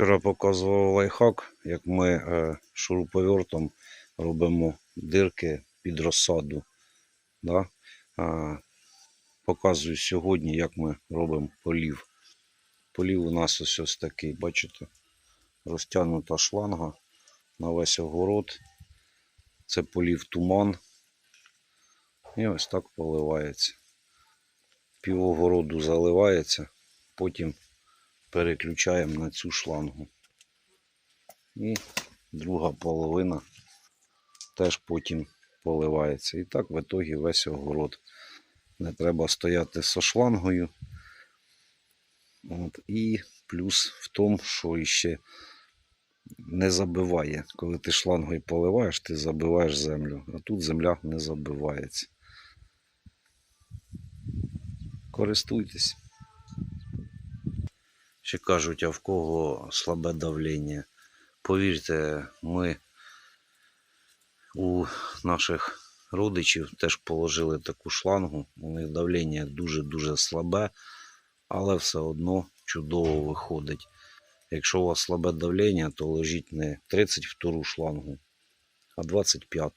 Вчора показував лайфхак, як ми е, шуруповертом робимо дирки під розсаду. Да? Показую сьогодні, як ми робимо полів. Полів у нас ось ось такий, бачите? Розтягнута шланга на весь огород. Це полів туман. І ось так поливається. Пів огороду заливається, потім переключаємо на цю шлангу. І друга половина теж потім поливається. І так в ітогі весь огород. Не треба стояти зі шлангою. От. І плюс в тому, що іще не забиває. Коли ти шлангою поливаєш, ти забиваєш землю. А тут земля не забивається. Користуйтесь. Ще кажуть, а в кого слабе давлення. Повірте, ми у наших родичів теж положили таку шлангу. У них давлення дуже-дуже слабе, але все одно чудово виходить. Якщо у вас слабе давлення, то ложіть не 32 шлангу, а 25.